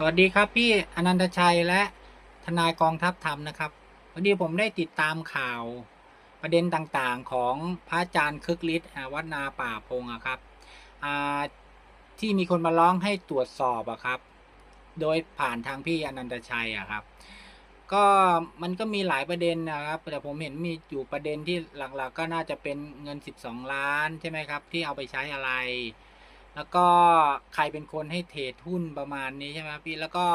สวัสดีครับพี่อนันตชัยและทนายกองทัพธรรมนะครับพอดีผมได้ติดตามข่าวประเด็นต่างๆของพระอาจารย์คึกฤทธิ์วัดนาป่าพงอะครับที่มีคนมาร้องให้ตรวจสอบอะครับ โดยผ่านทางพี่อนันตชัยอะครับ ก็มันก็มีหลายประเด็นนะครับแต่ผมเห็นมีอยู่ประเด็นที่หลักๆ ก็น่าจะเป็นเงิน 12 ล้านใช่ไหมครับ ที่เอาไปใช้อะไร แล้วก็ใครเป็นคนให้เทรดหุ้นประมาณนี้ใช่ไหมพี่แล้วก็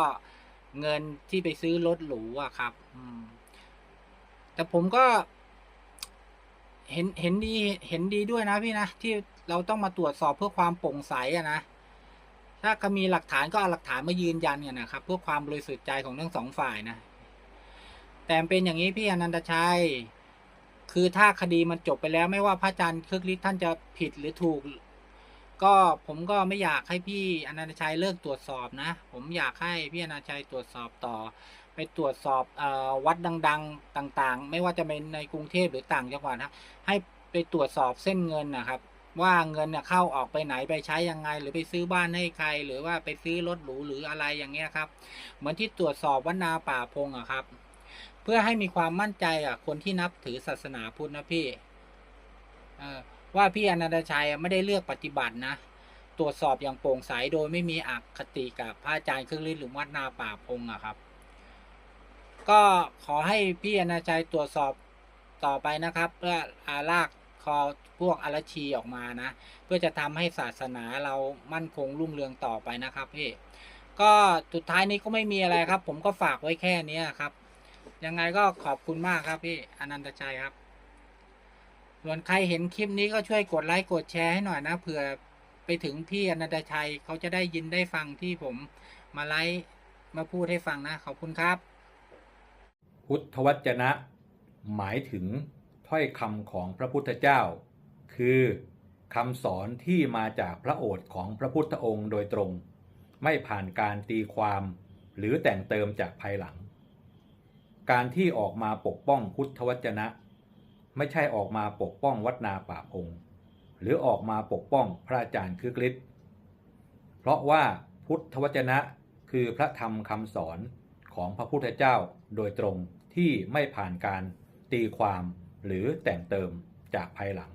เงินที่ไปซื้อรถหรูอะครับ อืม แต่ผมก็ เห็นเห็นดีเห็นดีด้วยนะพี่นะที่เราต้องมาตรวจสอบเพื่อความโปร่งใสอะนะถ้าก็มีหลักฐานก็เอาหลักฐานมายืนยันกันนะครับเพื่อความบริสุทธิ์ใจของทั้งสองฝ่ายนะแต่เป็นอย่างนี้พี่อนันตชัย คือถ้าคดีมันจบไปแล้วไม่ว่าพระอาจารย์คึกฤทธิ์ท่านจะผิดหรือถูก ก็ผมก็ไม่อยากให้พี่อนันตชัยเลิกตรวจสอบนะ ผมอยากให้พี่อนันตชัยตรวจสอบต่อ ไปตรวจสอบออวัดดัง ๆต่างๆ ไม่ว่าจะเป็นในกรุงเทพหรือต่างจังหวัดนะให้ไปตรวจสอบเส้นเงินนะครับ ว่าเงินเนี่ยเข้าออกไปไหนไปใช้ยังไง หรือไปซื้อบ้านให้ใคร หรือว่าไปซื้อรถหรูหรืออะไรอย่างเงี้ยครับ เหมือนที่ตรวจสอบวัดนาป่าพงอะครับ เพื่อให้มีความมั่นใจอะคนที่นับถือศาสนาพุทธนะพี่ เออ ว่าพี่อนันตชัยไม่ได้เลือกปฏิบัตินะ ตรวจสอบอย่างโปร่งใสโดยไม่มีอคติกับพระอาจารย์เครื่องฤทธิ์หรือวัดนาป่าพงอะครับ ก็ขอให้พี่อนันตชัยตรวจสอบต่อไปนะครับ เพื่ออาลากคอพวกอารชีออกมานะ เพื่อจะทำให้ศาสนาเรามั่นคงรุ่งเรืองต่อไปนะครับพี่ก็สุดท้ายนี้ก็ไม่มีอะไรครับ ผมก็ฝากไว้แค่นี้ครับ ยังไงก็ขอบคุณมากครับพี่อนันตชัยครับ ส่วนใครเห็นคลิปนี้ก็ช่วยกดไลค์กดแชร์ให้หน่อยนะเผื่อไปถึงพี่อนันตชัยเขาจะได้ยินได้ฟังที่ผมมาไลฟ์มาพูดให้ฟังนะขอบคุณครับ พุทธวจนะ หมายถึงถ้อยคำของพระพุทธเจ้า คือคำสอนที่มาจากพระโอษฐ์ของพระพุทธองค์โดยตรง ไม่ผ่านการตีความ หรือแต่งเติมจากภายหลัง การที่ออกมาปกป้องพุทธวจนะ ไม่ใช่ออกมาปกป้องวัดนาป่าพง หรือออกมาปกป้องพระอาจารย์คึกฤทธิ์เพราะว่าพุทธวจนะคือพระธรรมคำสอนของพระพุทธเจ้าโดยตรงที่ไม่ผ่านการตีความหรือแต่งเติมจากภายหลัง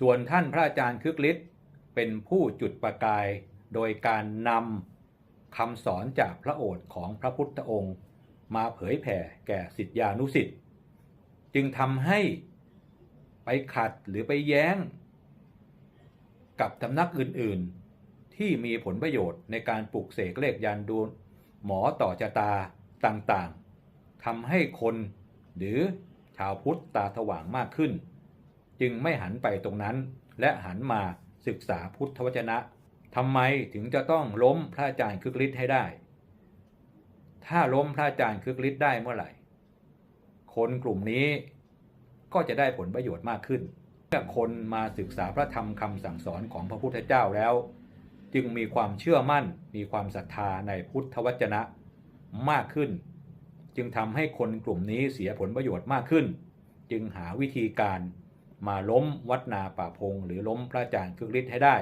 ส่วนท่านพระอาจารย์คึกฤทธิ์เป็นผู้จุดประกายโดยการนำคำสอนจากพระโอษฐ์ของพระพุทธองค์ มาเผยแผ่แก่สิทธิานุสิทธิ จึงทำให้ไปขัดหรือไปแย้ง กับตำนักอื่นๆ ที่มีผลประโยชน์ในการปลุกเสกเลขยันดูหมอต่อชะตาต่างๆทำให้คนหรือชาวพุทธตาถว่างมากขึ้น จึงไม่หันไปตรงนั้น และหันมาศึกษาพุทธวจนะทำไมถึงจะต้องล้มพระอาจารย์คึกฤทธิ์ให้ได้ ถ้าล้มพระอาจารย์คึกฤทธิ์ได้เมื่อไหร่ คนกลุ่มนี้ก็จะได้ผลประโยชน์มากขึ้นเมื่อคนมาศึกษาพระธรรมคำสั่งสอนของพระพุทธเจ้าแล้ว จึงมีความเชื่อมั่น มีความศรัทธาในพุทธวจนะมากขึ้น จึงทำให้คนกลุ่มนี้เสียผลประโยชน์มากขึ้น จึงหาวิธีการมาล้มวัดนาป่าพง หรือล้มพระอาจารย์คึกฤทธิ์ให้ได้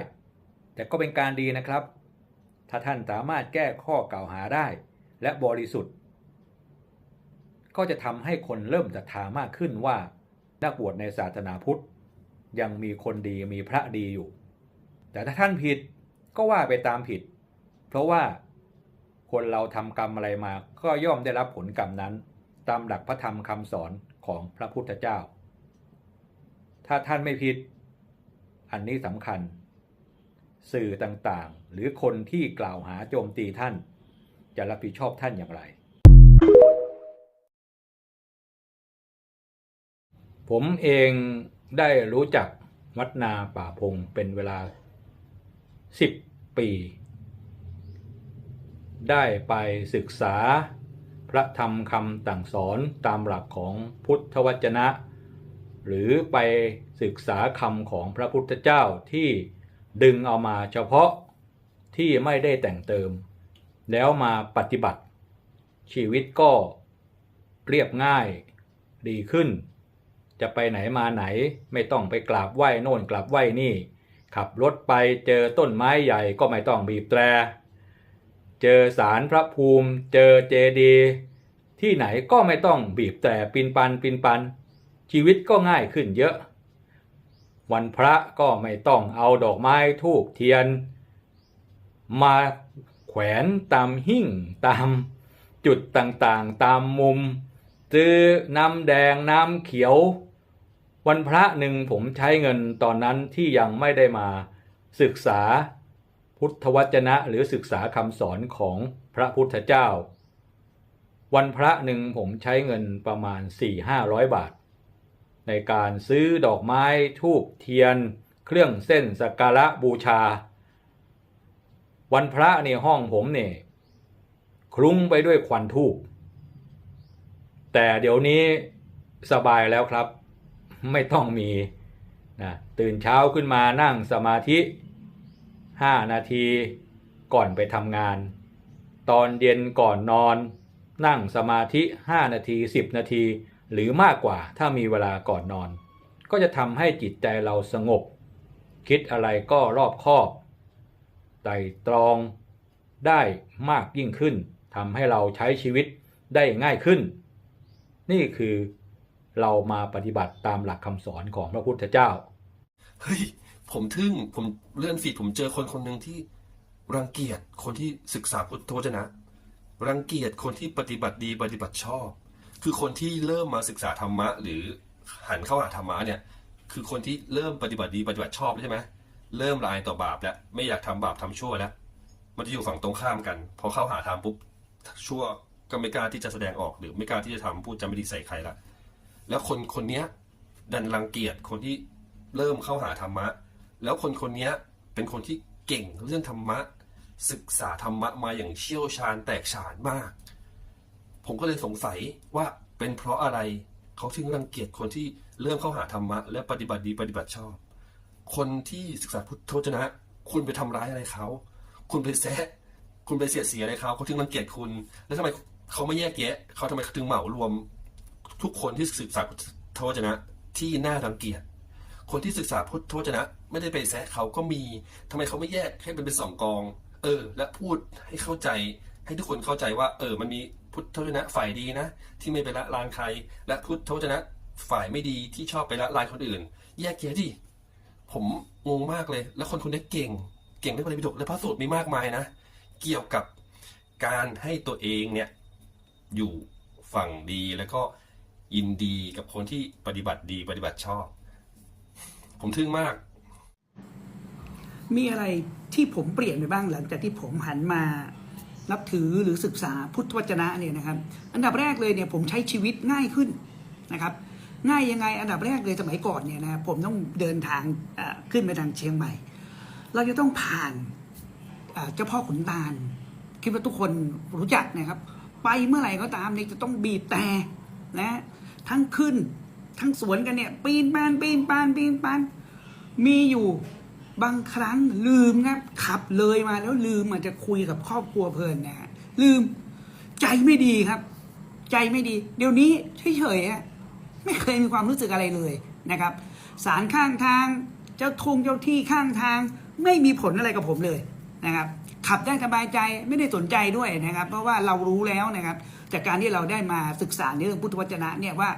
แต่ก็เป็นการดีนะครับ ถ้าท่านสามารถแก้ข้อกล่าวหาได้ และบริสุทธิ์ ก็จะทำให้คนเริ่มศรัทธามากขึ้นว่า นักบวชในศาสนาพุทธ ยังมีคนดีมีพระดีอยู่ แต่ถ้าท่านผิดก็ว่าไปตามผิด เพราะว่าคนเราทำกรรมอะไรมาก็ย่อมได้รับผลกรรมนั้น ตามหลักพระธรรมคำสอนของพระพุทธเจ้า ถ้าท่านไม่ผิด อันนี้สำคัญ สื่อต่างๆ หรือคนที่กล่าวหาโจมตีท่าน จะรับผิดชอบท่านอย่างไร ผมเองได้รู้จักวัดนาป่าพงเป็นเวลา 10 ปี ได้ไปศึกษาพระธรรมคำต่างสอนตามหลักของพุทธวจนะ หรือไปศึกษาคำของพระพุทธเจ้าที่ดึงเอามาเฉพาะที่ไม่ได้แต่งเติม แล้วมาปฏิบัติ ชีวิตก็เรียบง่ายดีขึ้น จะไปไหนมาไหนไม่ต้องไปกราบไหว้โน่นกราบไหว้นี่ ขับรถไปเจอต้นไม้ใหญ่ก็ไม่ต้องบีบแตร เจอสารพระภูมิ เจอเจดี ที่ไหนก็ไม่ต้องบีบแต่ปินปันปินปัน ชีวิตก็ง่ายขึ้นเยอะ วันพระก็ไม่ต้องเอาดอกไม้ทูบเทียน มาแขวนตามหิ้งตามจุดต่างๆ ตามมุมซื้อน้ำแดงน้ำเขียว วันพระหนึ่งผมใช้เงินตอนนั้นที่ยังไม่ได้มาศึกษาพุทธวจนะหรือศึกษาคำสอนของพระพุทธเจ้า วันพระหนึ่งผมใช้เงินประมาณ 4-500 บาท ในการซื้อดอกไม้ทูบเทียน เครื่องเส้นสักการะบูชา วันพระในห้องผมเนี่ยคลุ้งไปด้วยควันทูบแต่เดี๋ยวนี้สบายแล้วครับ ไม่ต้องมีนะตื่นเช้าขึ้นมานั่งสมาธิ 5 นาทีก่อนไปทำงาน ตอนเย็นก่อนนอน นั่งสมาธิ 5 นาที 10 นาที หรือมากกว่าถ้ามีเวลาก่อนนอน ก็จะทำให้จิตใจเราสงบ คิดอะไรก็รอบคอบไตร่ตรองได้มากยิ่งขึ้นทำให้เราใช้ชีวิตได้ง่ายขึ้น นี่คือ เรามาปฏิบัติตามหลักคำสอนของพระพุทธเจ้า เฮ้ย ผมทึ่ง ผมเลื่อนฟีดผมเจอคนคนหนึ่งที่รังเกียจคนที่ศึกษาพุทธวจนะ รังเกียจคนที่ปฏิบัติดีปฏิบัติชอบ คือคนที่เริ่มมาศึกษาธรรมะ หรือหันเข้าหาธรรมะเนี่ย คือคนที่เริ่มปฏิบัติดีปฏิบัติชอบแล้วใช่ไหมเริ่มละอายต่อบาปแล้วไม่อยากทำบาปทำชั่วแล้วมันจะอยู่ฝั่งตรงข้ามกัน พอเข้าหาธรรมปุ๊บชั่วก็ไม่กล้าที่จะแสดงออกหรือไม่กล้าที่จะทำพูดจาไม่ดีใส่ใครละ แล้วคนคนนี้ดันรังเกียจคนที่เริ่มเข้าหาธรรมะ แล้วคนคนนี้เป็นคนที่เก่งเรื่องธรรมะ ศึกษาธรรมะมาอย่างเชี่ยวชาญแตกฉานมาก ผมก็เลยสงสัยว่าเป็นเพราะอะไรเขาถึงรังเกียจคนที่เริ่มเข้าหาธรรมะ และปฏิบัติดีปฏิบัติชอบ คนที่ศึกษาพุทธวจนะ คุณไปทำร้ายอะไรเขา คุณไปแซะคุณไปเสียดสียอะไรเขาเขาถึงรังเกียจคุณ แล้วทำไมเขาไม่แยกแยะเขาทำไมเขาถึงเหมารวม ทุกคนที่ศึกษาพุทธวจนะที่น่ารังเกียจคนที่ศึกษาพุทธวจนะ ไม่ได้ไปแซะเขาก็มีทำไมเขาไม่แยกให้มันเป็นสองกอง เออ และพูดให้เข้าใจ ให้ทุกคนเข้าใจว่า เออ มันมีพุทธวจนะฝ่ายดีนะ ที่ไม่ไปละลานใคร และพุทธวจนะฝ่ายไม่ดีที่ชอบไปละลานคนอื่น แยกแยะดิผมงงมากเลย แล้วคนคนนี้เก่ง เก่งในพระไตรปิฎกและพระสูตรมีมากมายนะ เกี่ยวกับการให้ตัวเองเนี่ยอยู่ฝั่งดีแล้วก็ ยินดีกับคนที่ปฏิบัติดีปฏิบัติชอบ ผมทึ่งมาก มีอะไรที่ผมเปลี่ยนไปบ้างหลังจากที่ผมหันมานับถือหรือศึกษาพุทธวจนะเนี่ยนะครับ อันดับแรกเลยเนี่ยผมใช้ชีวิตง่ายขึ้นนะครับ ง่ายยังไงอันดับแรกเลยสมัยก่อนเนี่ยนะผมต้องเดินทางขึ้นไปทางเชียงใหม่ เราจะต้องผ่านเอ่อเจ้าพ่อขุนตาลคิดว่าทุกคนรู้จักนะครับ ไปเมื่อไหร่ก็ตามเนี่ยจะต้องบีบแต่นะ ทั้งขึ้น ทั้งสวนกันเนี่ยปีนปานปีนปานปีนปานมีอยู่บางครั้งลืมครับขับเลยมาแล้วลืมอาจจะคุยกับครอบครัวเพลินนะฮะลืมใจไม่ดีครับ ใจไม่ดี เดี๋ยวนี้เฉยๆอะไม่เคยมีความรู้สึกอะไรเลยนะครับ สารข้างทางเจ้าทงเจ้าที่ข้างทาง ไม่มีผลอะไรกับผมเลยนะครับ ขับได้สบายใจไม่ได้สนใจด้วยนะครับ เพราะว่าเรารู้แล้วนะครับ จากการที่เราได้มาศึกษาในเรื่องพุทธวจนะเนี่ยว่า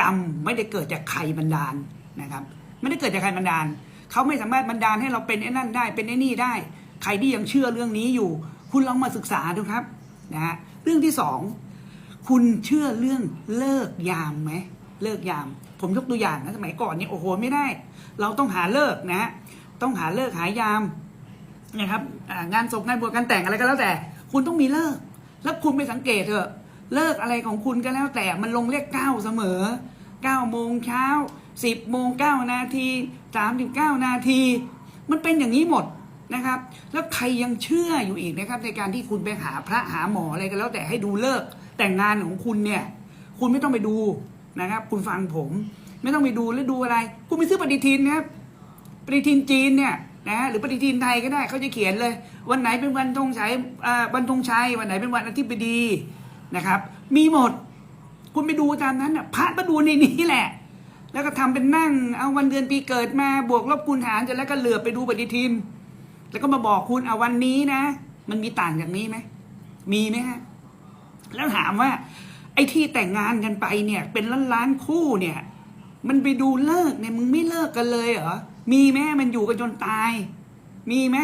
กรรมไม่ได้เกิดจากใครบันดาลนะครับ ไม่ได้เกิดจากใครบันดาลเขาไม่สามารถบันดาลให้เราเป็นไอ้นั่นได้ เป็นไอ้นี่ได้ ใครที่ยังเชื่อเรื่องนี้อยู่ คุณลองมาศึกษาดูครับนะฮะเรื่องที่สองคุณเชื่อเรื่องเลิกยามไหมเลิกยาม ผมยกตัวอย่างนะสมัยก่อนเนี่ยโอ้โหไม่ได้ เราต้องหาเลิกนะฮะต้องหาเลิกหายามนะครับงานศพงานบวชงานแต่งอะไรก็แล้วแต่ คุณต้องมีเลิก แล้วคุณไปสังเกตเถอะ เลิกอะไรของคุณก็แล้วแต่มันลงเลขเก้าเสมอเก้าโมงเช้าสิบโมงเก้านาทีสามสิบเก้านาที มันเป็นอย่างนี้หมดนะครับ แล้วใครยังเชื่ออยู่อีกนะครับ ในการที่คุณไปหาพระหาหมออะไรก็แล้วแต่ให้ดูเลิกแต่งงานของคุณเนี่ย คุณไม่ต้องไปดูนะครับ คุณฟังผม ไม่ต้องไปดูแล้วดูอะไร คุณไปซื้อปฏิทินนะครับปฏิทินจีนเนี่ยนะฮะหรือปฏิทินไทยก็ได้เขาจะเขียนเลย วันไหนเป็นวันธงชัยวันธงชัยวันไหนเป็นวันอาทิตย์บดี นะครับ มีหมด คุณไปดูตามนั้นน่ะพระมาดูในนี้แหละ แล้วก็ทำเป็นนั่ง เอาวันเดือนปีเกิดมาบวกลบคูณหารเสร็จแล้วก็เหลือไปดูปฏิทิน แล้วก็มาบอกคุณเอาวันนี้นะ มันมีต่างจากนี้ไหมมีไหมฮะแล้วถามว่า ไอ้ที่แต่งงานกันไปเนี่ย เป็นล้านล้านคู่เนี่ย มันไปดูเลิกเนี่ยมึงไม่เลิกกันเลยเหรอมีไหมมันอยู่กันจนตาย มีไหม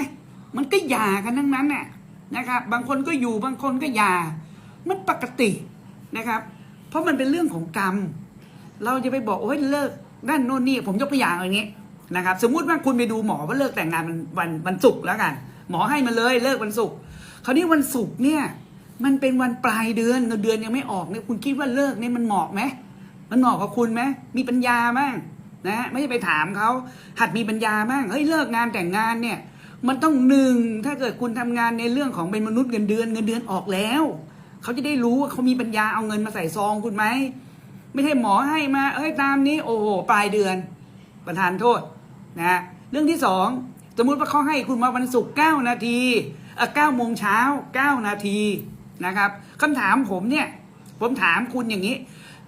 มันก็หย่ากันทั้งนั้นน่ะนะครับ บางคนก็อยู่บางคนก็หย่า มันปกตินะครับ เพราะมันเป็นเรื่องของกรรม เราจะไปบอกโอ้ยเลิกด้านโน่นนี่ผมยกตัวอย่างอย่างนี้นะครับ สมมุติว่าคุณไปดูหมอว่าเลิกแต่งงานวันวันศุกร์แล้วกัน หมอให้มาเลยเลิกวันศุกร์คราวนี้วันศุกร์เนี่ย มันเป็นวันปลายเดือนเงินเดือนยังไม่ออกเนี่ยคุณคิดว่าเลิกเนี่ยมันเหมาะไหมมันเหมาะกับคุณไหมมีปัญญาบ้างนะไม่ใช่ไปถามเขาหัดมีปัญญาบ้างเฮ้ยเลิกงานแต่งงานเนี่ย มันต้องหนึ่งถ้าเกิดคุณทำงานในเรื่องของเป็นมนุษย์เงินเดือนเงินเดือนออกแล้ว เขาจะได้รู้ว่าเขามีปัญญาเอาเงินมาใส่ซองคุณไหมไม่ใช่หมอให้มา เอ้ยตามนี้ โอ้โหปลายเดือน ประธานโทษนะฮะเรื่องที่สองสมมุติว่าเขาให้คุณมาวันศุกร์เก้านาทีเอ่อเก้าโมงเช้าเก้านาทีนะครับคำถามผมเนี่ย ผมถามคุณอย่างนี้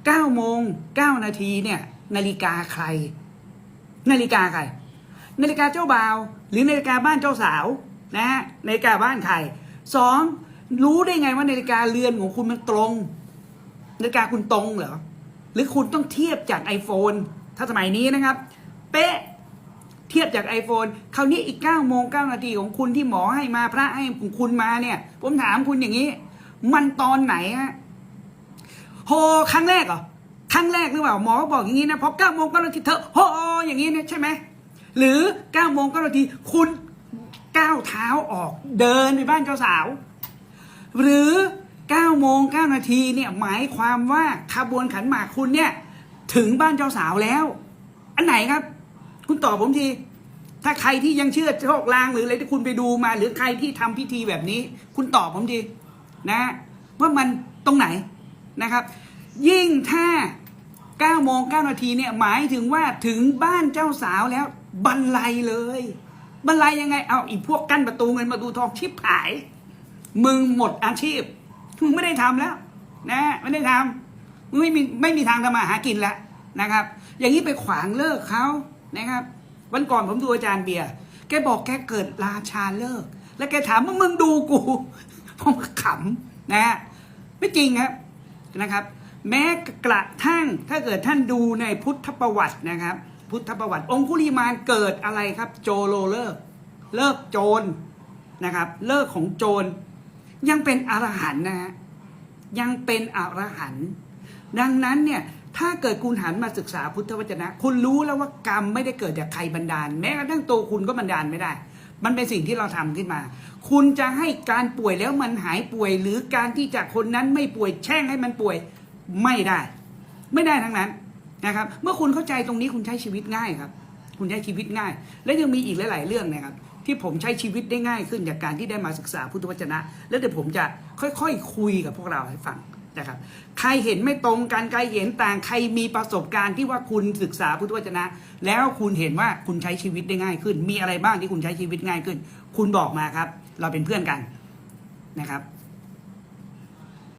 เก้าโมงเก้านาทีเนี่ย นาฬิกาใคร นาฬิกาใคร นาฬิกาเจ้าบ่าว หรือนาฬิกาบ้านเจ้าสาวนะฮะนาฬิกาบ้านใครสอง รู้ได้ไงว่านาฬิกาเรือนของคุณมันตรง นาฬิกาคุณตรงเหรอ หรือคุณต้องเทียบจาก iPhone ถ้าสมัยนี้นะครับ เป๊ะเทียบจาก iPhone คราวนี้อีก9โมง9นาทีของคุณที่หมอให้มาพระให้ของคุณมาเนี่ย ผมถามคุณอย่างนี้ มันตอนไหนฮะโฮครั้งแรกเหรอครั้งแรกหรือเปล่าหมอก็บอกอย่างนี้นะพอ9โมง9นาทีเธอโฮอย่างนี้นะใช่ไหมหรือ9โมง9นาทีคุณก้าวเท้าออกเดินไปบ้านเจ้าสาว หรือ9โมง9นาทีเนี่ยหมายความว่าขบวนขันหมากคุณเนี่ย ถึงบ้านเจ้าสาวแล้ว อันไหนครับ คุณตอบผมที ถ้าใครที่ยังเชื่อโชคลางหรืออะไรที่คุณไปดูมา หรือใครที่ทำพิธีแบบนี้ คุณตอบผมทีนะว่ามันตรงไหนนะครับ ยิ่งถ้า9โมง9นาทีเนี่ยหมายถึงว่าถึงบ้านเจ้าสาวแล้วบรรลัยเลยบรรลัยยังไงเอาอีกพวกกั้นประตูเงินประตูทองชิบหาย มึงหมดอาชีพ มึงไม่ได้ทำแล้ว นะไม่ได้ทำมึงไม่มีไม่มีทางทำมาหากินแล้วนะครับ อย่างนี้ไปขวางเลิกเขานะครับ วันก่อนผมดูอาจารย์เบียร์แกบอกแกเกิดราชาเลิก แล้วแกถามว่ามึงดูกูผมขำนะฮะไม่จริงครับนะครับ แม้กระทั่งถ้าเกิดท่านดูในพุทธประวัตินะครับ พุทธประวัติ องคุลิมานเกิดอะไรครับ โจโลเลิก เลิกโจรนะครับ เลิกของโจร ยังเป็นอรหันนะฮะยังเป็นอรหันดังนั้นเนี่ยถ้าเกิดคุณหันมาศึกษาพุทธวจนะ คุณรู้แล้วว่ากรรมไม่ได้เกิดจากใครบันดาล แม้กระทั่งตัวคุณก็บันดาลไม่ได้ มันเป็นสิ่งที่เราทำขึ้นมา คุณจะให้การป่วยแล้วมันหายป่วย หรือการที่จากคนนั้นไม่ป่วยแช่งให้มันป่วยไม่ได้ ไม่ได้ทั้งนั้นนะครับ เมื่อคุณเข้าใจตรงนี้คุณใช้ชีวิตง่ายครับ คุณใช้ชีวิตง่าย และยังมีอีกหลาย ๆ เรื่องนะครับ ที่ผมใช้ชีวิตได้ง่ายขึ้นจากการที่ได้มาศึกษาพุทธวจนะ แล้วเดี๋ยวผมจะค่อยๆคุยกับพวกเราให้ฟังนะครับ ใครเห็นไม่ตรงกันใครเห็นต่างใครมีประสบการณ์ที่ว่าคุณศึกษาพุทธวจนะ แล้วคุณเห็นว่าคุณใช้ชีวิตได้ง่ายขึ้น มีอะไรบ้างที่คุณใช้ชีวิตง่ายขึ้น คุณบอกมาครับ เราเป็นเพื่อนกันนะครับ